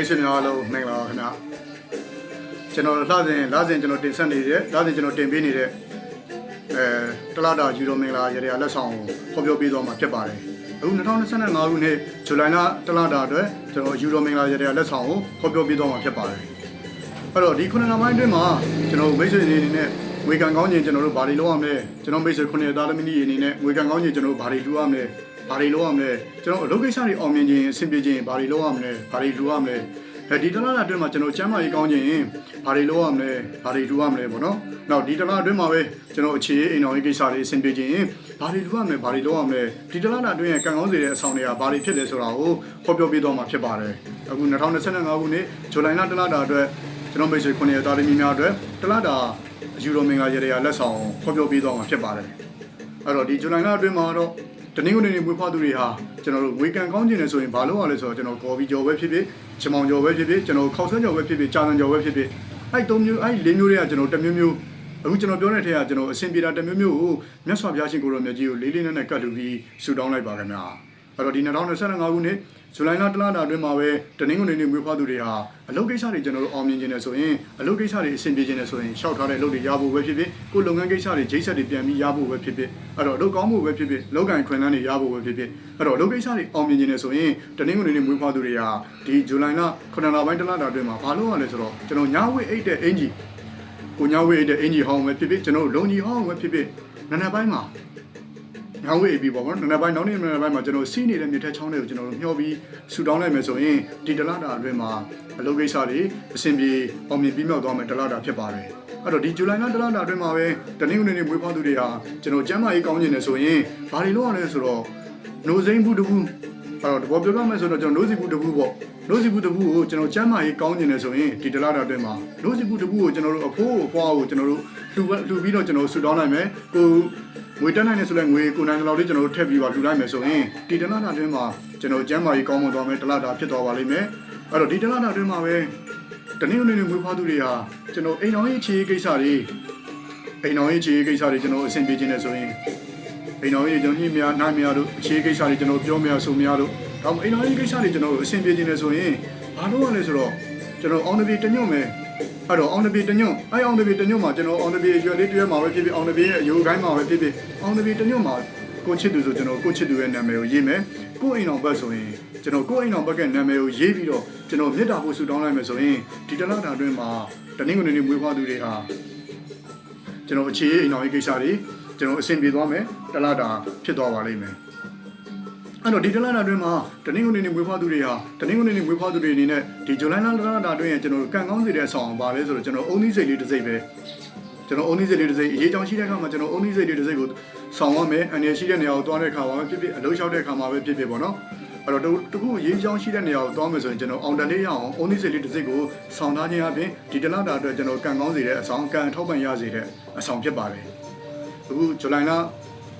မိတ်ဆွေများအားလုံးမင်္ဂလာပါခင်ဗျာကျွန်တော်လှစဉ်လှစဉ်ကျွန်တော်တင်ဆက်နေတဲ့လှစဉ်ကျွန်တော်တင်ပေးနေတဲ့အဲတလာတာယူရိုမင်္ဂလာရရလက်ဆောင်ကိုဖော်ပြပေးသွားမှာဖြစ်ပါတယ်အခု2025ခုနှစ်ဇူလိုင်လတလတာအတွက်ကျွန်တော်ယူရိုမင်္ဂလာရရလက်ဆောင်ကိုဖော်ပြပေးသွားမှာဖြစ်ပါတယ်အဲ့တော့ဒီခုနှစ်လပိုင်းအတွင်းမှာကျွန်တော်မိတ်ဆွေတွေအနေနဲ့ငွေကံကောင်းခြင်းကျွန်တော်တို့ဘာတွေလုပ်ရမလဲကျွန်တော်မိတ်ဆွေခုနှစ်သားသမီးတွေအနေနဲ့ငွေကံကောင်းခြင်းကျွန်တော်တို့ဘာတွေလုပ်ရမလဲ ဘာတွေလုပ်ရမလဲကျွန်တော်အလုပ်ကိစ္စတွေအောင်မြင်ခြင်းအဆင်ပြေခြင်းဘာတွေလုပ်ရမလဲဘာတွေလုပ်ရမလဲအဲဒီတလားအတွင်းမှာကျွန်တော်ကျမ်းမာရေးကောင်းခြင်းဘာတွေလုပ်ရမလဲဘာတွေလုပ်ရမလဲပေါ့နော်နောက်ဒီတလားအတွင်းမှာပဲကျွန်တော်အခြေအိမ်တော်ရေးကိစ္စတွေအဆင်ပြေခြင်းဘာတွေလုပ်ရမလဲဘာတွေလုပ်ရမလဲဒီတလားအတွင်းရဲ့ကံကောင်းစေတဲ့အဆောင်တွေကဘာတွေဖြစ်လဲဆိုတာကိုဖော်ပြပေးသွားမှာဖြစ်ပါတယ်အခု2025ခုနှစ်ဇူလိုင်လတလားတာအတွက်ကျွန်တော်မိတ်ဆွေ9ရက်သားသမီးများအတွက်တလားတာယူရိုမင်္ဂလာရေရလက်ဆောင်ဖော်ပြပေးသွားမှာဖြစ်ပါတယ်အဲ့တော့ဒီဇူလိုင်လအတွင်းမှာတော့ တနင်္ဂနွေနေ့မွေးဖွားသူတွေဟာကျွန်တော်တို့ဝေကန်ကောင်းခြင်းနဲ့ဆိုရင်ဘာလို့ရလဲဆိုတော့ကျွန်တော်ကော်ဖီကြော်ပဲဖြစ်ဖြစ်ချမောင်ကြော်ပဲဖြစ်ဖြစ်ကျွန်တော်ခောက်ဆွဲကြော်ပဲဖြစ်ဖြစ်ကြာလန်ကြော်ပဲဖြစ်ဖြစ်အဲ့သုံးမျိုးအဲ့လေးမျိုးတွေကကျွန်တော်တစ်မျိုးမျိုးအခုကျွန်တော်ပြောတဲ့ထဲကကျွန်တော်အဆင်ပြေတာတစ်မျိုးမျိုးကိုမြတ်စွာဘုရားရှင်ကိုရောမြတ်ကြီးကိုလေးလေးနက်နက်ကတ်လူပြီးဆူတောင်းလိုက်ပါခင်ဗျာအဲ့တော့ဒီ2025ခုနှစ် ဇူလိုင်လတလတာအတွင်းမှာပဲတနင်္ဂနွေနေ့မွေးဖွားသူတွေဟာအလုပ်ကိစ္စတွေကျွန်တော်တို့အောင်မြင်ခြင်းနဲ့ဆိုရင်အလုပ်ကိစ္စတွေအဆင်ပြေခြင်းနဲ့ဆိုရင်ရှောက်ထားတဲ့အလုပ်တွေရဖို့ပဲဖြစ်ဖြစ်ကိုယ်လုပ်ငန်းကိစ္စတွေဂျိတ်ဆက်တွေပြန်ပြီးရဖို့ပဲဖြစ်ဖြစ်အဲ့တော့အလုပ်ကောင်းဖို့ပဲဖြစ်ဖြစ်လောက်ကင်ခွင်လန်းတွေရဖို့ပဲဖြစ်ဖြစ်အဲ့တော့အလုပ်ကိစ္စတွေအောင်မြင်ခြင်းနဲ့ဆိုရင်တနင်္ဂနွေနေ့မွေးဖွားသူတွေဟာဒီဇူလိုင်လ9လပိုင်းတလတာအတွင်းမှာဘာလို့ရလဲဆိုတော့ကျွန်တော်ညဝိအိတ်တဲ့အင်ဂျီကိုညဝိအိတ်တဲ့အင်ဂျီဟောင်းပဲဖြစ်ဖြစ်ကျွန်တော်လုံကြီးဟောင်းပဲဖြစ်ဖြစ်နည်းနည်းပိုင်းမှာ ညောင်းဝေးပြီးပေါ့ကွာနည်းနည်းပိုင်းနောက်နေ့နည်းနည်းပိုင်းမှာကျွန်တော်စီးနေတဲ့မြေထက်ချောင်းတွေကိုကျွန်တော်တို့မျှော်ပြီးဆူတောင်းလိုက်မယ်ဆိုရင်ဒီတလတာအတွင်းမှာအလုပ်ကိစ္စတွေအဆင်ပြေအောင်မြင်ပြီးမြောက်သွားမယ်တလတာဖြစ်ပါတယ်အဲ့တော့ဒီဇူလိုင်လတလတာအတွင်းမှာပဲတနင်္ဂနွေနေ့မွေးဖွားသူတွေဟာကျွန်တော်ကျမ်းမာရေးကောင်းကျင်နေဆိုရင်ဘာတွေလုပ်ရလဲဆိုတော့နိုးစိမ့်ဘူးတဘူးအဲ့တော့တဘောပြောပြမယ်ဆိုတော့ကျွန်တော်နိုးစီဘူးတဘူးပေါ့ နိုးစီဘူးတဘူးကိုကျွန်တော်ကျမ်းမာရေးကောင်းကျင်နေဆိုရင်ဒီတလတာအတွင်းမှာနိုးစီဘူးတဘူးကိုကျွန်တော်တို့အဖိုးအဖွားကိုကျွန်တော်တို့လှူလှူပြီးတော့ကျွန်တော်ဆူတောင်းလိုက်မယ်ကိုငွေတက်နိုင်နေဆိုလဲငွေကိုနိုင်လောက်လေးကျွန်တော်တို့ထည့်ပြီးပါလှူလိုက်မယ်ဆိုရင်ဒီတလတာအတွင်းမှာကျွန်တော်ကျမ်းမာရေးကောင်းမွန်သွားမယ်တလတာဖြစ်သွားပါလိမ့်မယ်အဲ့တော့ဒီတလတာအတွင်းမှာပဲတနင်္ဂနွေနေ့မွေးဖွားသူတွေဟာကျွန်တော်အိမ်တော်ရေးအခြေရေးကိစ္စတွေအိမ်တော်ရေးအခြေရေးကိစ္စတွေကျွန်တော်အဆင်ပြေခြင်းနဲ့ဆိုရင်အိမ်တော်ရေးကျွန်တော်ညှိမရနိုင်မရတို့အခြေရေးကိစ္စတွေကျွန်တော်ပြောမရဆိုမရတို့ ဒါမှအိမ်တော်ရေးကိစ္စတွေကျွန်တော်အဆင်ပြေခြင်းနဲ့ဆိုရင်ဘာလို့ရလဲဆိုတော့ကျွန်တော်အောင်တပြေတညွန့်မယ်အဲ့တော့အောင်တပြေတညွန့်အဲ့အောင်တပြေတညွန့်မှာကျွန်တော်အောင်တပြေရွယ်လေးတွဲမှာပဲဖြစ်ဖြစ်အောင်တပြေရဲ့အယိုးကိုင်းမှာပဲဖြစ်ဖြစ်အောင်တပြေတညွန့်မှာကိုချစ်သူဆိုကျွန်တော်ကိုချစ်သူရဲ့နာမည်ကိုရေးမယ်ကိုအိမ်တော်ဘက်ဆိုရင်ကျွန်တော်ကိုအိမ်တော်ဘက်ကနာမည်ကိုရေးပြီးတော့ကျွန်တော်မြတ်တာဖို့ဆူတောင်းလိုက်မယ်ဆိုရင်ဒီတလောက်တာအတွင်းမှာတနင်္ဂနွေနေ့မွေးဖွားသူတွေဟာကျွန်တော်အခြေအိမ်တော်ရေးကိစ္စတွေကျွန်တော်အဆင်ပြေသွားမယ်တလောက်တာဖြစ်သွားပါလိမ့်မယ် အဲ့တော့ဒီတလနာအတွင်းမှာတနင်္ဂနွေနေ့မွေးဖွားသူတွေဟာတနင်္ဂနွေနေ့မွေးဖွားသူတွေအနေနဲ့ဒီဇူလိုင်လတလနာအတွင်းရဲ့ကျွန်တော်တို့ကံကောင်းစေတဲ့ဆောင်ပါလဲဆိုတော့ကျွန်တော်အုံသီးစိတ်လေးတစ်စိတ်ပဲကျွန်တော်အုံသီးစိတ်လေးတစ်စိတ်အရေးကြောင်ရှိတဲ့အခါမှာကျွန်တော်အုံသီးစိတ်လေးတစ်စိတ်ကိုဆောင်ရမယ်အနေရှိတဲ့နေရာကိုတွားတဲ့အခါမှာပဲဖြစ်ဖြစ်အလုံးလျှောက်တဲ့အခါမှာပဲဖြစ်ဖြစ်ပေါ့နော်အဲ့တော့တခုရေးကြောင်ရှိတဲ့နေရာကိုတွားမယ်ဆိုရင်ကျွန်တော်အောင်တလေးရအောင်အုံသီးစိတ်လေးတစ်စိတ်ကိုဆောင်ထားခြင်းအပြင်ဒီတလနာအတွက်ကျွန်တော်ကံကောင်းစေတဲ့အဆောင်ကံထောက်ပံ့ရစေတဲ့အဆောင်ဖြစ်ပါတယ်အခုဇူလိုင်လ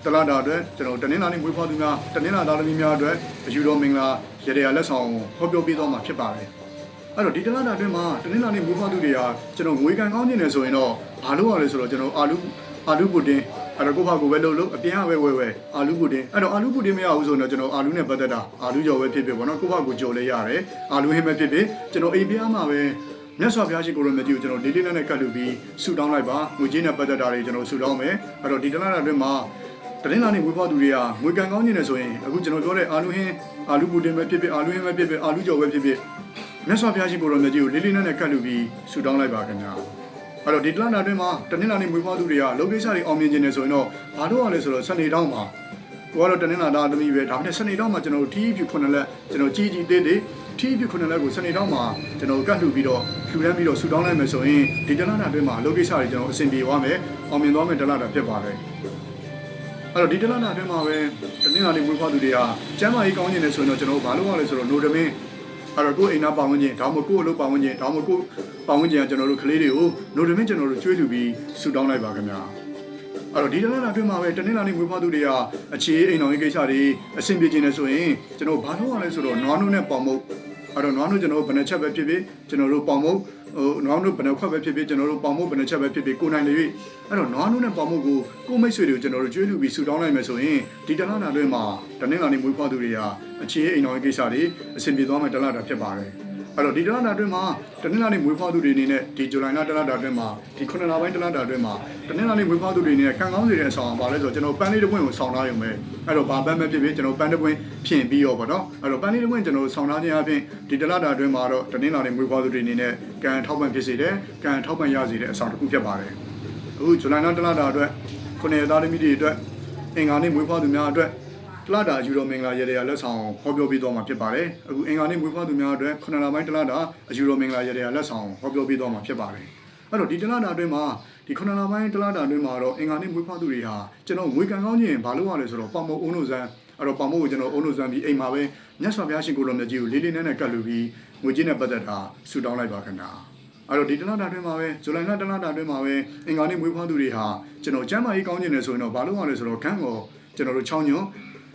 တလာတာအတွက်ကျွန်တော်တနင်္လာနေ့မွေးဖွားသူများတနင်္လာသားသမီးများအတွက်အယူတော်မင်္ဂလာရေရလက်ဆောင်ဟောပြောပေးသွားမှာဖြစ်ပါတယ်အဲ့တော့ဒီတလာတာအတွင်းမှာတနင်္လာနေ့မွေးဖွားသူတွေဟာကျွန်တော်ငွေကန်ကောင်းနေတယ်ဆိုရင်တော့ဘာလို့ရလဲဆိုတော့ကျွန်တော်အာလူအာလူပူတင်အဲ့တော့ကိုဖာကိုပဲလှုပ်လို့အပြင်ကပဲဝဲဝဲအာလူပူတင်အဲ့တော့အာလူပူတင်မရဘူးဆိုတော့ကျွန်တော်အာလူနဲ့ပတ်သက်တာအာလူကြော်ပဲဖြစ်ဖြစ်ပေါ့နော်ကိုဖာကိုကြော်လဲရတယ်အာလူဟင်းပဲဖြစ်ဖြစ်ကျွန်တော်အိမ်ပြားမှာပဲမြတ်စွာဘုရားရှိခိုးတော်မြတ်ကြီးကိုကျွန်တော်လေးလေးနက်နက်ကတ်လူပြီးဆုတောင်းလိုက်ပါငွေကြေးနဲ့ပတ်သက်တာတွေကျွန်တော်ဆုတောင်းမယ်အဲ့တော့ဒီတလားတာအတွင်းမှာ တနင်္လာနေ့ဝေဖွားသူတွေကငွေကန်ကောင်းနေတယ်ဆိုရင်အခုကျွန်တော်ပြောတဲ့အာလူဟင်းအာလူပူတင်ပဲဖြစ်ဖြစ်အာလူဟင်းပဲဖြစ်ဖြစ်အာလူကြော်ပဲဖြစ်ဖြစ်မြတ်စွာဘုရားရှိခိုးတော်မြတ်ကြီးကိုလေးလေးနက်နက်ကတ်လူပြီးဆုတောင်းလိုက်ပါခင်ဗျာအဲ့တော့ဒီတလားတာအတွင်းမှာတနင်္လာနေ့ဝေဖွားသူတွေကလုံကိစ္စတွေအောင်မြင်ခြင်းနေဆိုရင်တော့ဘာလို့ရလဲဆိုတော့စနေတောင်းမှာကိုကတော့တနင်္လာသားသမီးပဲဒါပေမဲ့စနေတောင်းမှာကျွန်တော်တို့ထီးဖြူခုနှစ်လက်ကျွန်တော်ကြီးကြီးသေးသေးထီးဖြူခုနှစ်လက်ကိုစနေတောင်းမှာကျွန်တော်ကတ်လှူပြီးတော့လှူရမ်းပြီးတော့ဆူတောင်းလိုက်မယ်ဆိုရင်ဒီတလားတာအတွင်းမှာလုံကိစ္စတွေကျွန်တော်အဆင်ပြေသွားမယ်အောင်မြင်သွားမယ်တလားတာဖြစ်ပါတယ် အဲ့တော့ဒီတလနာအတွင်းမှာပဲတနင်္လာနေ့ဝေးဖွားသူတွေကကျမ်းမာရေးကောင်းကျင်နေဆိုရင်တော့ကျွန်တော်ဘာလို့ရလဲဆိုတော့နိုဒမင်းအဲ့တော့ကိုယ်အိမ်သားပါဝင်ခြင်းဒါမှမဟုတ်ကိုယ်အလုပ်ပါဝင်ခြင်းဒါမှမဟုတ်ကိုယ်ပါဝင်ခြင်းကကျွန်တော်တို့ကလေးတွေကိုနိုဒမင်းကျွန်တော်တို့ကျွေးထူပြီးဆူတောင်းလိုက်ပါခင်ဗျာအဲ့တော့ဒီတလနာအတွင်းမှာပဲတနင်္လာနေ့ဝေးဖွားသူတွေကအခြေအိမ်တော်ရေးကိစ္စတွေအဆင်ပြေခြင်းနေဆိုရင်ကျွန်တော်ဘာလို့ရလဲဆိုတော့နွားနုနဲ့ပေါင်မုတ် အဲ့တော့နွားနုကျွန်တော်တို့ဘယ်နှချက်ပဲဖြစ်ဖြစ်ကျွန်တော်တို့ပေါင်မုတ်ဟိုနွားနုဘယ်နှခွက်ပဲဖြစ်ဖြစ်ကျွန်တော်တို့ပေါင်မုတ်ဘယ်နှချက်ပဲဖြစ်ဖြစ်ကိုနိုင်လေ၍အဲ့တော့နွားနုနဲ့ပေါင်မုတ်ကိုကိုမိတ်ဆွေတွေကိုကျွန်တော်တို့ကျွေးလူပြီးဆူတောင်းလိုက်မယ်ဆိုရင်ဒီတလနာအတွင်းမှာတနင်္လာနေ့မွေးဖွားသူတွေကအခြေအိမ်တော်ရေးကိစ္စတွေအဆင်ပြေသွားမယ်တလတာဖြစ်ပါတယ် အဲ့တော့ဒီတလတာအတွင်းမှာတနင်္လာနေ့မွေးဖွားသူတွေအနေနဲ့ဒီဇူလိုင်လတလတာအတွင်းမှာဒီ9လပိုင်းတလတာအတွင်းမှာတနင်္လာနေ့မွေးဖွားသူတွေအနေနဲ့ကံကောင်းစေတဲ့အဆောင်ပါလဲဆိုတော့ကျွန်တော်ပန်းလေးတစ်ပွင့်ကိုဆောင်ထားရုံပဲအဲ့တော့ဘာပန်းပဲဖြစ်ဖြစ်ကျွန်တော်ပန်းတစ်ပွင့်ဖြင့်ပြီးရောပေါ့နော်အဲ့တော့ပန်းလေးတစ်ပွင့်ကျွန်တော်ဆောင်ထားခြင်းအပြင်ဒီတလတာအတွင်းမှာတော့တနင်္လာနေ့မွေးဖွားသူတွေအနေနဲ့ကံထောက်ပံ့ဖြစ်စေတယ်ကံထောက်ပံ့ရစေတဲ့အဆောင်တစ်ခုဖြစ်ပါတယ်အခုဇူလိုင်လတလတာအတွက်ခုနှစ်သားသမီးတွေအတွက်အင်္ဂါနေ့မွေးဖွားသူများအတွက် တလတာယူရိုမင်္ဂလာရေရလက်ဆောင်ဟောပြောပေးသွားမှာဖြစ်ပါတယ်။အခုအင်္ဂါနေ့မွေးဖွားသူများအတွက်9လပိုင်းတလတာယူရိုမင်္ဂလာရေရလက်ဆောင်ဟောပြောပေးသွားမှာဖြစ်ပါတယ်။အဲ့တော့ဒီတလတာအတွင်းမှာဒီ9လပိုင်းတလတာအတွင်းမှာတော့အင်္ဂါနေ့မွေးဖွားသူတွေဟာကျွန်တော်ငွေကံကောင်းခြင်းဘာလို့ရလဲဆိုတော့ပေါမုံအုံးလို့ဇန်အဲ့တော့ပေါမုံကိုကျွန်တော်အုံးလို့ဇန်ပြီးအိမ်မှာပဲမြတ်စွာဘုရားရှင်ကိုတော်မြတ်ကြီးကိုလေးလေးနက်နက်ကတ်လူပြီးငွေကြေးနဲ့ပတ်သက်တာဆူတောင်းလိုက်ပါခင်ဗျာ။အဲ့တော့ဒီတလတာအတွင်းမှာပဲဇူလိုင်လတလတာအတွင်းမှာပဲအင်္ဂါနေ့မွေးဖွားသူတွေဟာကျွန်တော်ကျမ်းမာရေးကောင်းခြင်းနဲ့ဆိုရင်တော့ဘာလို့ရလဲဆိုတော့ခန့်ကိုကျွန်တော်တို့ချောင်းညွန့်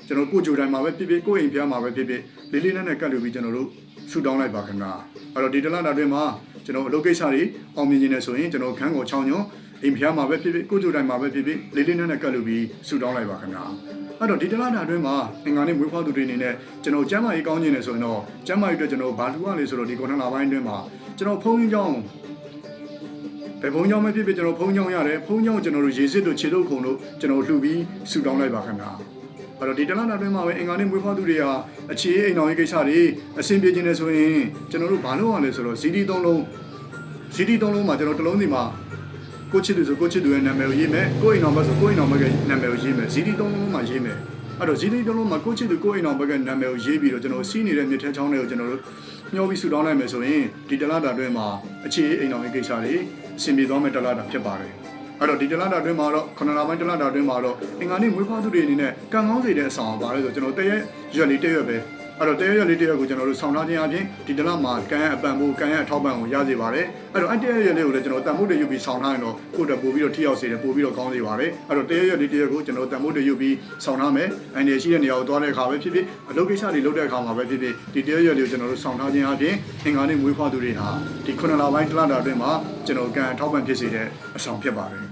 ကျွန်တော်ကိုကြိုတိုင်းမှာပဲဖြစ်ဖြစ်ကိုအိမ်ဖျားမှာပဲဖြစ်ဖြစ်လေးလေးနက်နက်ကတ်လူပြီးကျွန်တော်တို့ဆူတောင်းလိုက်ပါခင်ဗျာအဲ့တော့ဒီတလတာအတွင်းမှာကျွန်တော်အလုပ်ကိစ္စတွေအောင်မြင်ခြင်းနဲ့ဆိုရင်ကျွန်တော်ခန့်ကိုချောင်းညွန့်အိမ်ဖျားမှာပဲဖြစ်ဖြစ်ကိုကြိုတိုင်းမှာပဲဖြစ်ဖြစ်လေးလေးနက်နက်ကတ်လူပြီးဆူတောင်းလိုက်ပါခင်ဗျာအဲ့တော့ဒီတလတာအတွင်းမှာအင်္ဂါနေ့မွေးဖွားသူတွေအနေနဲ့ကျွန်တော်ကျမ်းမာရေးကောင်းခြင်းနဲ့ဆိုရင်တော့ကျမ်းမာရေးအတွက်ကျွန်တော်ဘာတူရလဲဆိုတော့ဒီကွန်ထနာပိုင်းအတွင်းမှာကျွန်တော်ဖုန်းကြီးကြောင်းဘယ်ဘုံကြောင့်မဖြစ်ဖြစ်ကျွန်တော်ဖုန်းကြောင်းရတယ်ဖုန်းကြောင်းကျွန်တော်တို့ရေစစ်တို့ခြေတို့ခုံတို့ကျွန်တော်လှူပြီးဆူတောင်းလိုက်ပါခင်ဗျာ အဲ့တော့ဒီတလနာတွင်းမှာပဲအင်္ဂါနေ့မွေးဖွားသူတွေဟာအခြေအိမ်တော်ရေးကိစ္စတွေအဆင်ပြေခြင်းနဲ့ဆိုရင်ကျွန်တော်တို့ဘာလို့ရလဲဆိုတော့ CD သုံးလုံး CD သုံးလုံးမှာကျွန်တော်တစ်လုံးစီမှာကိုချစ်သူဆိုကိုချစ်သူရဲ့နာမည်ကိုရေးမယ်ကိုအိမ်တော်ဘက်ဆိုကိုအိမ်တော်ဘက်ကနာမည်ကိုရေးမယ် CD သုံးလုံးမှာရေးမယ်အဲ့တော့ CD သုံးလုံးမှာကိုချစ်သူကိုအိမ်တော်ဘက်ကနာမည်ကိုရေးပြီးတော့ကျွန်တော်စီးနေတဲ့မြစ်ထဲချောင်းတွေကိုကျွန်တော်တို့ညှောပြီးဆူတောင်းလိုက်မယ်ဆိုရင်ဒီတလတာတွင်းမှာအခြေအိမ်တော်ရေးကိစ္စတွေအဆင်ပြေသွားမယ့်တလတာဖြစ်ပါတယ် အဲ့တော့ဒီတလတာအတွင်းမှာတော့ခဏလာပိုင်းတလတာအတွင်းမှာတော့အင်္ဂါနေ့မွေးဖွားသူတွေအနေနဲ့ကံကောင်းစေတဲ့အဆောင်ပါလဲဆိုကျွန်တော်တရက်ရွက်လေးတရက်ပဲ အဲ့တော့တရက်ရွက်လေးတရက်ကိုကျွန်တော်တို့ဆောင်းထားခြင်းအပြင်ဒီတလမှာကံအပံဖို့ကံရဲ့အထောက်ပံ့ကိုရစေပါတယ်အဲ့တော့အတရက်ရွက်လေးကိုလည်းကျွန်တော်တန်ဖို့တွေယူပြီးဆောင်းထားရင်တော့ကိုယ့်တက်ပို့ပြီးတော့ထိရောက်စေတယ်ပို့ပြီးတော့ကောင်းစေပါတယ်အဲ့တော့တရက်ရွက်လေးတရက်ကိုကျွန်တော်တန်ဖို့တွေယူပြီးဆောင်းထားမယ်အန်ဒီရှိတဲ့နေရာကိုသွားတဲ့အခါပဲဖြစ်ဖြစ်အလုပ်ကိစ္စတွေလုပ်တဲ့အခါမှာပဲဖြစ်ဖြစ်ဒီတရက်ရွက်လေးကိုကျွန်တော်တို့ဆောင်းထားခြင်းအပြင်အင်္ဂါနေ့မွေးဖွားသူတွေဟာဒီခုနှစ်လပိုင်းတလတာအတွင်းမှာကျွန်တော်ကံအထောက်ပံ့ဖြစ်စေတဲ့အဆောင်ဖြစ်ပါတယ်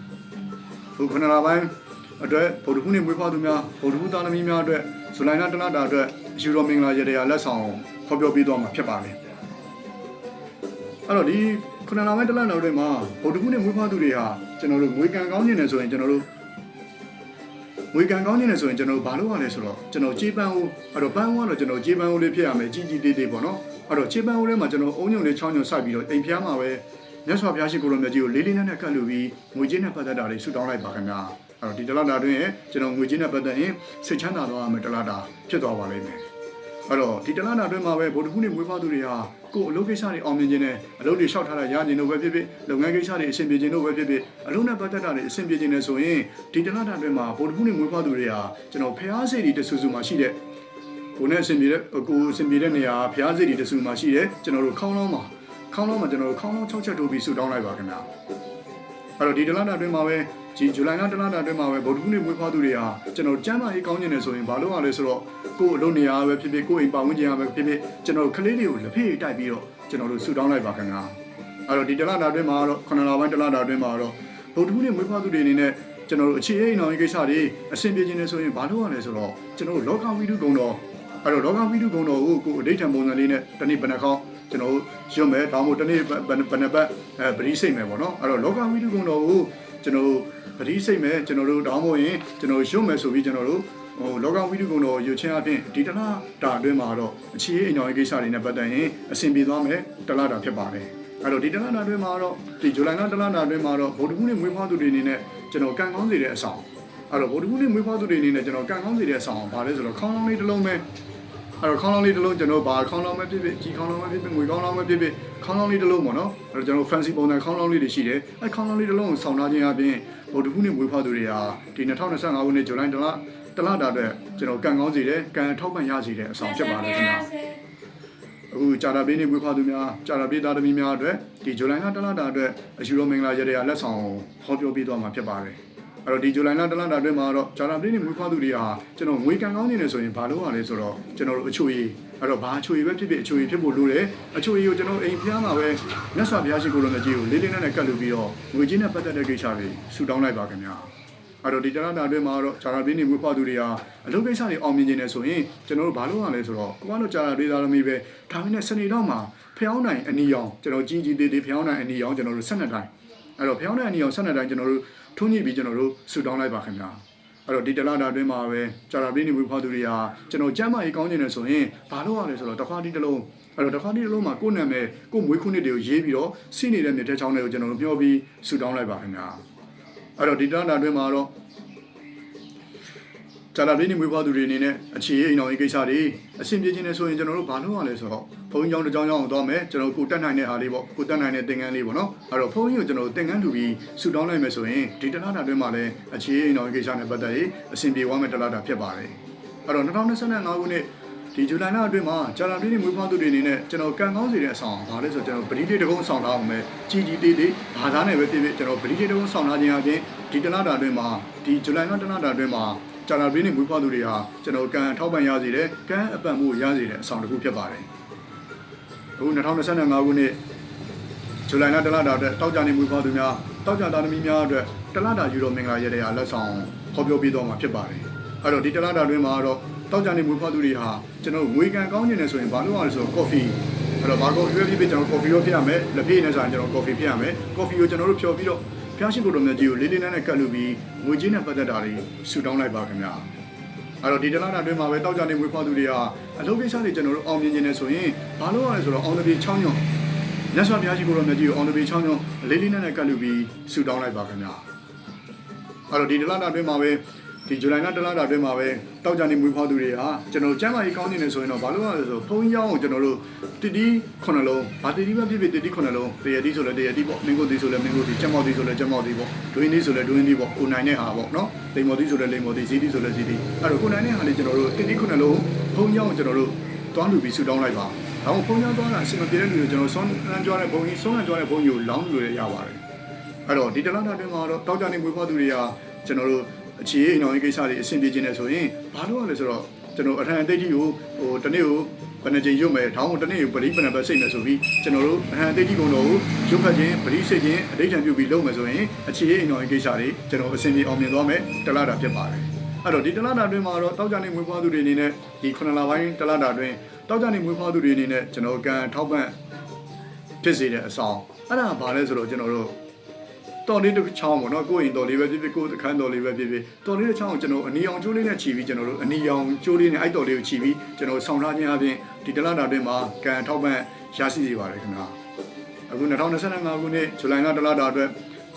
ခုခဏလာပိုင်းအတွက်ဗုဒ္ဓဟူးနေ့မွေးဖွားသူများဗုဒ္ဓဟူးသားသမီးများအတွက်ဇူလိုင်လတလတာအတွက် ယူရိုမင်္ဂလာရေတရာလက်ဆောင်ဟောပြောပေးသွားမှာဖြစ်ပါတယ်အဲ့တော့ဒီခုနလာပိုင်းတလတာတွေမှာဗုဒ္ဓဟူးနေ့မွေးဖွားသူတွေဟာကျွန်တော်တို့ငွေကံကောင်းခြင်းနဲ့ဆိုရင်ကျွန်တော်တို့ငွေကံကောင်းခြင်းနဲ့ဆိုရင်ကျွန်တော်တို့ဘာလုပ်ရလဲဆိုတော့ကျွန်တော်ကြေးပန်းဦးအဲ့တော့ပန်းဦးကတော့ကျွန်တော်ကြေးပန်းဦးလေးဖြစ်ရမယ်ကြီးကြီးသေးသေးပေါ့နော်အဲ့တော့ကြေးပန်းဦးထဲမှာကျွန်တော်အုံညုံလေးချောင်းညုံစိုက်ပြီးတော့အိမ်ဖျားမှာပဲမြတ်စွာဘုရားရှိခိုးတော်မြတ်ကြီးကိုလေးလေးနက်နက်ကတ်လူပြီးငွေကြေးနဲ့ပတ်သက်တာတွေဆုတောင်းလိုက်ပါခင်ဗျာ အဲ့တော့ဒီတလတာတွင်ကျွန်တော်ငွေကြေးနဲ့ပတ်သက်ရင်စိတ်ချမ်းသာသွားမယ်တလတာဖြစ်သွားပါလိမ့်မယ်အဲ့တော့ဒီတလတာတွင်မှာပဲဗုဒ္ဓဟူးနေ့မွေးဖွားသူတွေဟာကိုယ်အလုပ်ကိစ္စတွေအောင်မြင်ခြင်းနဲ့အလုပ်တွေလျှောက်ထားတာရခြင်းတို့ပဲဖြစ်ဖြစ်လုပ်ငန်းကိစ္စတွေအဆင်ပြေခြင်းတို့ပဲဖြစ်ဖြစ်အလုပ်နဲ့ပတ်သက်တာတွေအဆင်ပြေခြင်းနဲ့ဆိုရင်ဒီတလတာတွင်မှာဗုဒ္ဓဟူးနေ့မွေးဖွားသူတွေဟာကျွန်တော်ဖျားစိတ်တွေတဆူဆူမှာရှိတဲ့ကိုယ်နဲ့အဆင်ပြေတဲ့ကိုယ်အဆင်ပြေတဲ့နေရာဖျားစိတ်တွေတဆူမှာရှိတယ်ကျွန်တော်တို့ခေါင်းလောင်းမှာခေါင်းလောင်းမှာကျွန်တော်တို့ခေါင်းလောင်း6ချက်ထိုးပြီးဆူတောင်းလိုက်ပါခင်ဗျာအဲ့တော့ဒီတလတာအတွင်းမှာပဲ ဒီဇူလိုင်လတလတာအတွင်းမှာပဲဗုဒ္ဓဟူးနေ့မွေးဖွားသူတွေဟာကျွန်တော်ကျမ်းမာရေးကောင်းကျင်နေဆိုရင်ဘာလို့ရလဲဆိုတော့ကိုယ်အလုပ်နေရာပဲဖြစ်ဖြစ်ကိုယ်အိမ်ပတ်ဝန်းကျင်ပဲဖြစ်ဖြစ်ကျွန်တော်တို့ကလေးတွေကိုလက်ဖေးတိုက်ပြီးတော့ကျွန်တော်တို့ဆူတောင်းလိုက်ပါခင်ဗျာအဲ့တော့ဒီတလတာအတွင်းမှာတော့ခဏလာပိုင်းတလတာအတွင်းမှာတော့ဗုဒ္ဓဟူးနေ့မွေးဖွားသူတွေအနေနဲ့ကျွန်တော်တို့အခြေအိမ်အောင်ရေးကိစ္စတွေအဆင်ပြေခြင်းနေဆိုရင်ဘာလို့ရလဲဆိုတော့ကျွန်တော်တို့လောကဝိတုကုံတော်အဲ့တော့လောကဝိတုကုံတော်ကိုကိုအဋိဌံပုံစံလေးနဲ့တနေ့ဘယ်နှခေါင်း ကျွန်တော်ရွတ်မယ်ဒါမှမဟုတ်တနေ့ဘယ်ဘယ်နှပတ်အဲပရိစိတ်မယ်ပေါ့နော်အဲ့တော့လောကဝိတုကုံတော်ကိုကျွန်တော်ပရိစိတ်မယ်ကျွန်တော်တို့ဒါမှမဟုတ်ရင်ကျွန်တော်ရွတ်မယ်ဆိုပြီးကျွန်တော်တို့ဟိုလောကဝိတုကုံတော်ရွတ်ခြင်းအပြင်ဒီတလားတာအတွင်းမှာတော့အခြေအိမ်တော်ရေးကိစ္စတွေနဲ့ပတ်သက်ရင်အဆင်ပြေသွားမယ်တလားတာဖြစ်ပါတယ်အဲ့တော့ဒီတလားတာအတွင်းမှာတော့ဒီဇူလိုင်လတလားတာအတွင်းမှာတော့ဗုဒ္ဓဟူးနေ့မွေးဖွားသူတွေအနေနဲ့ကျွန်တော်ကံကောင်းစေတဲ့အဆောင်အဲ့တော့ဗုဒ္ဓဟူးနေ့မွေးဖွားသူတွေအနေနဲ့ကျွန်တော်ကံကောင်းစေတဲ့အဆောင်ဘာလဲဆိုတော့ခေါင်းလောင်းလေးတစ်လုံးပဲ အဲ့တော့ခေါင်းလောင်းလေးတစ်လုံးကျွန်တော်ဘာခေါင်းလောင်းပဲဖြစ်ဖြစ်ကြီးခေါင်းလောင်းပဲဖြစ်ဖြစ်ငွေခေါင်းလောင်းပဲဖြစ်ဖြစ်ခေါင်းလောင်းလေးတစ်လုံးပေါ့နော်အဲ့တော့ကျွန်တော် fancy ပုံစံခေါင်းလောင်းလေးတွေရှိတယ်အဲ့ခေါင်းလောင်းလေးတစ်လုံးကိုဆောင်းထားခြင်းအပြင်ဗုဒ္ဓဟူးနေ့မွေးဖွားသူတွေဟာဒီ2025ခုနှစ်ဇူလိုင်တလတလတာအတွက်ကျွန်တော်ကံကောင်းစေတယ်ကံထောက်ပံ့ရစေတဲ့အဆောင်ဖြစ်ပါတယ်ခင်ဗျာအခုဂျာတာပေးနေမွေးဖွားသူများဂျာတာပေးသားသမီးများအတွက်ဒီဇူလိုင်လတလတာအတွက်အယူရောမင်္ဂလာရတဲ့လက်ဆောင်ဟောပြောပေးသွားမှာဖြစ်ပါတယ် အဲ့တော့ဒီဇူလိုင်လတလတာအတွင်းမှာတော့ဂျာတာပေးနေမွေးဖွားသူတွေဟာကျွန်တော်ငွေကံကောင်းနေတယ်ဆိုရင်ဘာလို့ရလဲဆိုတော့ကျွန်တော်တို့အချိုရည်အဲ့တော့ဘာအချိုရည်ပဲဖြစ်ဖြစ်အချိုရည်ဖြစ်ဖို့လိုတယ်အချိုရည်ကိုကျွန်တော်အိမ်ဖျားမှာပဲမြတ်စွာဘုရားရှိခိုးတော်မြတ်ကြီးကိုလေးလေးနက်နက်ကတ်လူပြီးတော့ငွေချင်းနဲ့ပတ်သက်တဲ့ကိစ္စတွေဆူတောင်းလိုက်ပါခင်ဗျာအဲ့တော့ဒီတရတာအတွင်းမှာတော့ဂျာရာပြည်နေမွေးဖွားသူတွေဟာအလုပ်ကိစ္စတွေအောင်မြင်နေတယ်ဆိုရင်ကျွန်တော်တို့ဘာလုပ်ရလဲဆိုတော့ကိုကတော့ဂျာရာပြည်သားသမီးပဲဒါမင်းနဲ့စနေတော့မှာဖျောင်းနိုင်အနီရောင်ကျွန်တော်ကြီးကြီးသေးသေးဖျောင်းနိုင်အနီရောင်ကျွန်တော်တို့12တိုင်းအဲ့တော့ဖျောင်းနိုင်အနီရောင်12တိုင်းကျွန်တော်တို့ ထုံးညှိပြီးကျွန်တော်တို့ဆူတောင်းလိုက်ပါခင်ဗျာအဲ့တော့ဒီတလာတာအတွင်းမှာပဲဂျာရာပြည်နေမွေးဖွားသူတွေဟာကျွန်တော်ကျမ်းမာရေးကောင်းနေတယ်ဆိုရင်ဘာလုပ်ရလဲဆိုတော့တစ်ခါတည်းတစ်လုံးအဲ့တော့တစ်ခါတည်းတစ်လုံးမှာကိုယ့်နာမည်ကိုယ့်မွေးခုနှစ်တွေကိုရေးပြီးတော့စီးနေတဲ့မြေထဲချောင်းတွေကိုကျွန်တော်တို့ပြောပြီးဆူတောင်းလိုက်ပါခင်ဗျာအဲ့တော့ဒီတလာတာအတွင်းမှာတော့ဂျာလာလေးနေမွေးဖွားသူတွေအနေနဲ့အခြေအိမ်တော်ရေးကိစ္စတွေအဆင်ပြေခြင်းနဲ့ဆိုရင်ကျွန်တော်တို့ဘာလုပ်ရလဲဆိုတော့ ဘုန်းကြီးကျောင်းတစ်ကျောင်းကျောင်းအောင်သွားမယ်ကျွန်တော်တို့ကိုတက်နိုင်တဲ့အားလေးပေါ့ကိုတက်နိုင်တဲ့သင်ခန်းလေးပေါ့နော်အဲ့တော့ဘုန်းကြီးကိုကျွန်တော်တို့သင်ခန်းလူပြီးဆူတောင်းလိုက်မယ်ဆိုရင်ဒီတလားတာတွင်းမှာလည်းအခြေအိမ်တော်ရေးကိစ္စနဲ့ပတ်သက်ပြီးအဆင်ပြေသွားမယ်တလားတာဖြစ်ပါတယ်အဲ့တော့2025ခုနှစ်ဒီဇူလိုင်လအတွင်းမှာဂျာလာလေးနေမွေးဖွားသူတွေအနေနဲ့ကျွန်တော်ကံကောင်းစေတဲ့အဆောင်ဘာလဲဆိုတော့ကျွန်တော်ပရိသေတကုန်းဆောင်ထားအောင်ပဲကြီးကြီးသေးသေးဘာသာနဲ့ပဲဖြစ်ဖြစ်ကျွန်တော်ပရိသေတကုန်းဆောင်ထားခြင်းအပြင်ဒီတလားတာအတွင်းမှာဒီဇူလိုင်လတလားတာအတွင်းမှာဂျာလာလေးနေမွေးဖွားသူတွေဟာကျွန်တော်ကံထောက်ပံ့ရစေတဲ့ကံအပံ့မှုရစေတဲ့အဆောင်တစ်ခုဖြစ်ပါတယ် အခု2025ခုနှစ်ဇူလိုင်လတလားတာအတွက်တောက်ကြနေမွေးဖွားသူများတောက်ကြသားသမီးများအတွက်တလားတာယူတော်မင်္ဂလာရတဲ့အားလက်ဆောင်ဟောပြောပေးတော့မှာဖြစ်ပါတယ်အဲ့တော့ဒီတလားတာအတွင်းမှာတော့တောက်ကြနေမွေးဖွားသူတွေဟာကျွန်တော်ငွေကံကောင်းနေတယ်ဆိုရင်ဘာလို့ရလဲဆိုတော့ coffee အဲ့တော့ဘာကော်ဖီပဲဖြစ်ဖြစ်ကျွန်တော်ကော်ဖီရောဖြစ်ရမယ်လက်ဖေးနဲ့ဆိုရင်ကျွန်တော်ကော်ဖီဖြစ်ရမယ်ကော်ဖီကိုကျွန်တော်တို့ဖြော်ပြီးတော့ဖျားရှိကိုတော်မြတ်ကြီးကိုလေးလေးနက်နက်ကတ်လူပြီးငွေချင်းနဲ့ပတ်သက်တာတွေဆူတောင်းလိုက်ပါခင်ဗျာ အဲ့တော့ဒီတလားတာအတွင်းမှာပဲတောက်ကြနေမွေးဖွားသူတွေဟာအလုပ်ကိစ္စတွေကျွန်တော်တို့အောင်မြင်နေတယ်ဆိုရင်ဘာလို့ရလဲဆိုတော့အောင်တပြေချောင်းညွန့်မြတ်စွာဘုရားရှိခိုးတော်မြတ်ကြီးကိုအောင်တပြေချောင်းညွန့်လေးလေးနက်နက်ကတ်လူပြီးဆူတောင်းလိုက်ပါခင်ဗျာအဲ့တော့ဒီတလားတာအတွင်းမှာပဲ ဒီဇူလိုင်လတလတာအတွင်းမှာပဲတောက်ကြနေမွေးဖွားသူတွေဟာကျွန်တော်ကျမ်းမာရေးကောင်းနေတယ်ဆိုရင်တော့ဘာလို့လဲဆိုဖုန်းကြီးအောင်ကျွန်တော်တို့တတိခုနှလုံးဗာတတိပဲဖြစ်ဖြစ်တတိခုနှလုံးတရတိဆိုလဲတရတိပေါ့မင်းကိုတိဆိုလဲမင်းကိုတိချက်မောက်တိဆိုလဲချက်မောက်တိပေါ့ဒွင်းတိဆိုလဲဒွင်းတိပေါ့ကိုနိုင်တဲ့ဟာပေါ့နော်လိမ္မော်တိဆိုလဲလိမ္မော်တိဇီတိဆိုလဲဇီတိအဲ့တော့ကိုနိုင်တဲ့ဟာလေးကျွန်တော်တို့တတိခုနှလုံးဖုန်းကြီးအောင်ကျွန်တော်တို့တောင်းလူပြီးဆူတောင်းလိုက်ပါတော့ဖုန်းကြောင်းသွားတာအဆင်မပြေတဲ့လူတွေကျွန်တော်ဆွမ်းလမ်းကြောတဲ့ဘုံကြီးဆွမ်းလမ်းကြောတဲ့ဘုံကြီးကိုလောင်းလူတွေရပါတယ်အဲ့တော့ဒီတလားတာတွင်မှာတော့တောက်ကြနေမွေးဖွားသူတွေကကျွန်တော်တို့ အခြေအိမ်တော်ရေးကိစ္စတွေအဆင်ပြေခြင်းနဲ့ဆိုရင်ဘာလို့ရလဲဆိုတော့ကျွန်တော်အထံအသိကြီးကိုဟိုတနေ့ကိုဘယ်နှကြိမ်ရုပ်မယ်ထောင်းကိုတနေ့ကိုပရိပဏဘစိတ်မယ်ဆိုပြီးကျွန်တော်တို့အထံအသိကြီးကုံတော်ကိုရုပ်ဖတ်ခြင်းပရိစိတ်ခြင်းအဋိဌံပြုပြီးလုပ်မယ်ဆိုရင်အခြေအိမ်တော်ရေးကိစ္စတွေကျွန်တော်အဆင်ပြေအောင်မြင်သွားမယ်တလားတာဖြစ်ပါတယ်အဲ့တော့ဒီတလားတာတွင်မှာတော့တောက်ကြနေမွေးဖွားသူတွေအနေနဲ့ဒီခုနလပိုင်းတလားတာတွင်တောက်ကြနေမွေးဖွားသူတွေအနေနဲ့ကျွန်တော်ကံထောက်ပံ့ဖြစ်စေတဲ့အဆောင်အဲ့ဒါကဘာလဲဆိုတော့ကျွန်တော်တို့ တော်လေးတစ်ချောင်းပေါ့နော်ကိုယ့်အိမ်တော်လေးပဲဖြစ်ဖြစ်ကိုယ့်အခန်းတော်လေးပဲဖြစ်ဖြစ်တော်လေးတစ်ချောင်းကိုကျွန်တော်အနီအောင်ကျိုးလေးနဲ့ခြီးပြီးကျွန်တော်တို့အနီအောင်ကျိုးလေးနဲ့အဲ့တော်လေးကိုခြီးပြီးကျွန်တော်ဆောင်းထားခြင်းအပြင်ဒီတလတာတွင်မှာကံထောက်ပံ့ရရှိစေပါတယ်ခင်ဗျာအခု2025ခုနှစ်ဇူလိုင်လတလတာအတွက်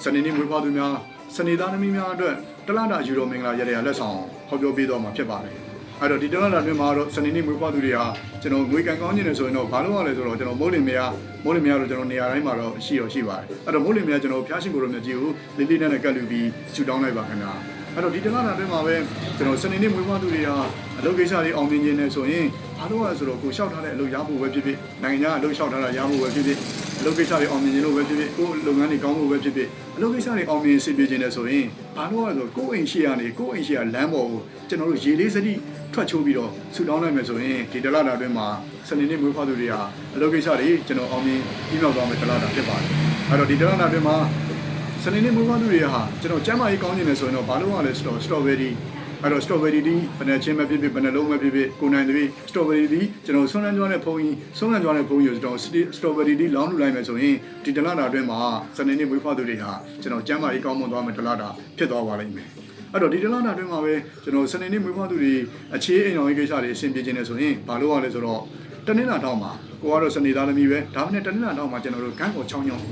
စနေနေ့မွေးဖွားသူများစနေသားသမီးများအတွက်တလတာယူတော်မင်္ဂလာရတဲ့လက်ဆောင်ဟောပြောပေးတော့မှာဖြစ်ပါတယ် အဲ့တော့ဒီတလတာတွင်မှာတော့စနေနေ့မွေးဖွားသူတွေဟာကျွန်တော်ငွေကံကောင်းခြင်းနဲ့ဆိုရင်တော့ဘာလို့ရလဲဆိုတော့ကျွန်တော်မိုးလင်မယားမိုးလင်မယားတော့ကျွန်တော်နေရာတိုင်းမှာတော့ရှိတော့ရှိပါတယ်အဲ့တော့မိုးလင်မယားကျွန်တော်ဖျားရှင်ကိုယ်တော်မြတ်ကြီးကိုလေးလေးနက်နက်ကတ်လူပြီးဆူတောင်းလိုက်ပါခင်ဗျာအဲ့တော့ဒီတလတာတွင်မှာပဲကျွန်တော်စနေနေ့မွေးဖွားသူတွေဟာအလုပ်ကိစ္စတွေအောင်မြင်ခြင်းနဲ့ဆိုရင်ဘာလို့ရလဲဆိုတော့ကိုလျှောက်ထားတဲ့အလုပ်ရဖို့ပဲဖြစ်ဖြစ်နိုင်ငံခြားအလုပ်လျှောက်ထားတာရဖို့ပဲဖြစ်ဖြစ် အလုပ်ကိစ္စတွေအောင်မြင်ခြင်းလို့ပဲဖြစ်ဖြစ်ကိုယ်လုပ်ငန်းတွေကောင်းဖို့ပဲဖြစ်ဖြစ်အလုပ်ကိစ္စတွေအောင်မြင်စေပြခြင်းနဲ့ဆိုရင်ဘာလို့ရလဲဆိုတော့ကိုယ်အိမ်ရှိရနေကိုယ်အိမ်ရှိရလမ်းပေါ်ကိုကျွန်တော်တို့ရေလေးစတိထွက်ချိုးပြီးတော့ဆူတောင်းလိုက်မယ်ဆိုရင်ဒီတလတာအတွင်းမှာစနေနေ့မွေးဖွားသူတွေဟာအလုပ်ကိစ္စတွေကျွန်တော်အောင်မြင်ပြီးမြောက်သွားမယ်တလတာဖြစ်ပါတယ်အဲ့တော့ဒီတလတာအတွင်းမှာစနေနေ့မွေးဖွားသူတွေဟာကျွန်တော်ကျမ်းမာရေးကောင်းနေတယ်ဆိုရင်တော့ဘာလို့ရလဲဆိုတော့ strawberry အဲ့တော့ strawberry ဒီဘယ်နှချင်းပဲဖြစ်ဖြစ်ဘယ်နှလုံးပဲဖြစ်ဖြစ်ကိုနိုင်တဲ့ strawberry ဒီကျွန်တော်ဆွမ်းလန်းကြွားတဲ့ဖုန်းကြီးဆွမ်းလန်းကြွားတဲ့ဖုန်းကြီးကိုကျွန်တော် strawberry ဒီလောင်းလူလိုက်မယ်ဆိုရင်ဒီတလတာအတွင်းမှာစနေနေ့မွေးဖွားသူတွေဟာကျွန်တော်ကျမ်းမာရေးကောင်းမွန်သွားမယ်တလတာဖြစ်သွားပါလိမ့်မယ်အဲ့တော့ဒီတလနာအတွင်းမှာပဲကျွန်တော်စနေနေ့မွေးဖွားသူတွေအခြေအိမ်တော်ရေးကိစ္စတွေအဆင်ပြေခြင်းနဲ့ဆိုရင်ဘာလို့ရလဲဆိုတော့တနင်္လာတောင်းမှာကိုကတော့စနေသားသမီးပဲဒါမှမဟုတ်တနင်္လာတောင်းမှာကျွန်တော်တို့ကန်းကိုချောင်းချောင်း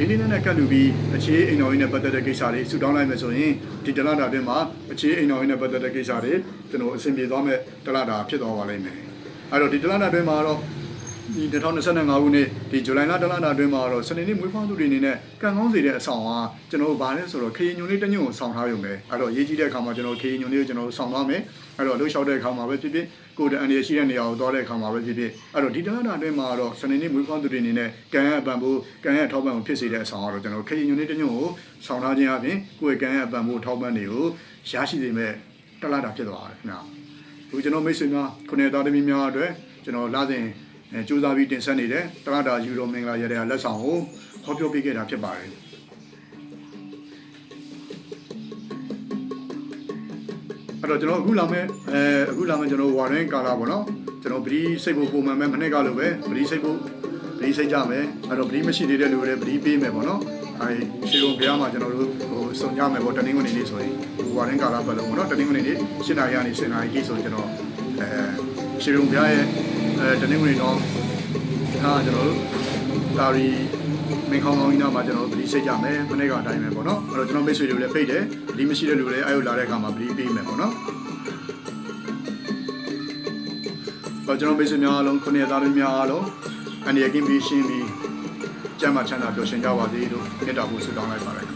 လေးလေးနက်နက်ကတ်လူပြီးအခြေအိမ်တော်ရေးနဲ့ပတ်သက်တဲ့ကိစ္စတွေဆူတောင်းလိုက်မယ်ဆိုရင်ဒီတလနာအတွင်းမှာအခြေအိမ်တော်ရေးနဲ့ပတ်သက်တဲ့ကိစ္စတွေကျွန်တော်အဆင်ပြေသွားမဲ့တလတာဖြစ်သွားပါလိမ့်မယ်အဲ့တော့ဒီတလနာအတွင်းမှာတော့ ဒီ2025ခုနှစ်ဒီဇူလိုင်လတလနာအတွင်းမှာတော့စနေနေ့မွေးဖွားသူတွေအနေနဲ့ကံကောင်းစေတဲ့အဆောင်ဟာကျွန်တော်တို့ဗာလဲဆိုတော့ခရင်ညွန်လေးတစ်ညွန့်ကိုဆောင်ထားရုံပဲအဲ့တော့ရေးကြည့်တဲ့အခါမှာကျွန်တော်ခရင်ညွန်လေးကိုကျွန်တော်တို့ဆောင်သွားမယ်အဲ့တော့လှုပ်ရှားတဲ့အခါမှာပဲဖြစ်ဖြစ်ကိုယ်တန်အနေရှိတဲ့နေရာကိုသွားတဲ့အခါမှာပဲဖြစ်ဖြစ်အဲ့တော့ဒီတလနာအတွင်းမှာတော့စနေနေ့မွေးဖွားသူတွေအနေနဲ့ကံရအပံဖို့ကံရထောက်ပံ့ဖို့ဖြစ်စေတဲ့အဆောင်ကတော့ကျွန်တော်ခရင်ညွန်လေးတစ်ညွန့်ကိုဆောင်ထားခြင်းအပြင်ကိုယ့်ရဲ့ကံရအပံဖို့ထောက်ပံ့တွေကိုရရှိစေမဲ့တလတာဖြစ်သွားတယ်ခင်ဗျာအခုကျွန်တော်မိတ်ဆွေများခုနှစ်သားသမီးများအတွက်ကျွန်တော်လာစဉ် အဲစူးစမ်းပြီးတင်ဆက်နေတဲ့တရတာယူရိုမင်္ဂလာရတဲ့လက်ဆောင်ကိုဟောပြောပေးခဲ့တာဖြစ်ပါတယ်အဲ့တော့ကျွန်တော်အခုလာမဲ့အဲအခုလာမဲ့ကျွန်တော်ဝါရင်းကာလာပေါ့နော်ကျွန်တော်ပရီစိတ်ဖို့ပုံမှန်မဲ့မနေ့ကလိုပဲပရီစိတ်ဖို့ပရီစိတ်ကြမယ်အဲ့တော့ပရီမရှိသေးတဲ့လူတွေပရီပေးမယ်ပေါ့နော်အဲရှေုံဘုရားမှာကျွန်တော်တို့ဟိုစုံကြမယ်ပေါ့တနင်္ဂနွေနေ့ဆိုရင်ဝါရင်းကာလာပတ်လုံးပေါ့နော်တနင်္ဂနွေနေ့7နာရီကနေ10နာရီကြီးဆိုကျွန်တော်အဲရှေုံဘုရားရဲ့ အဲတနင်္ဂနွေတော့ဒါကျွန်တော်တို့ဒါရီမင်းခေါင်းကောင်းကြီးနားမှာကျွန်တော်တို့ပရီစိတ်ကြမယ်မနေ့ကအတိုင်းပဲပေါ့နော်အဲ့တော့ကျွန်တော်မိတ်ဆွေတွေလည်းဖိတ်တယ်ပရီမရှိတဲ့လူတွေလည်းအဲ့လိုလာတဲ့အခါမှာပရီပေးမယ်ပေါ့နော်တော့ကျွန်တော်မိတ်ဆွေများအားလုံးခုနှစ်သားသမီးများအားလုံးအန်ဒီယကင်းပြီးရှင်းပြီးကျမ်းမာချမ်းသာပျော်ရွှင်ကြပါစေလို့မေတ္တာပို့ဆုတောင်းလိုက်ပါတယ်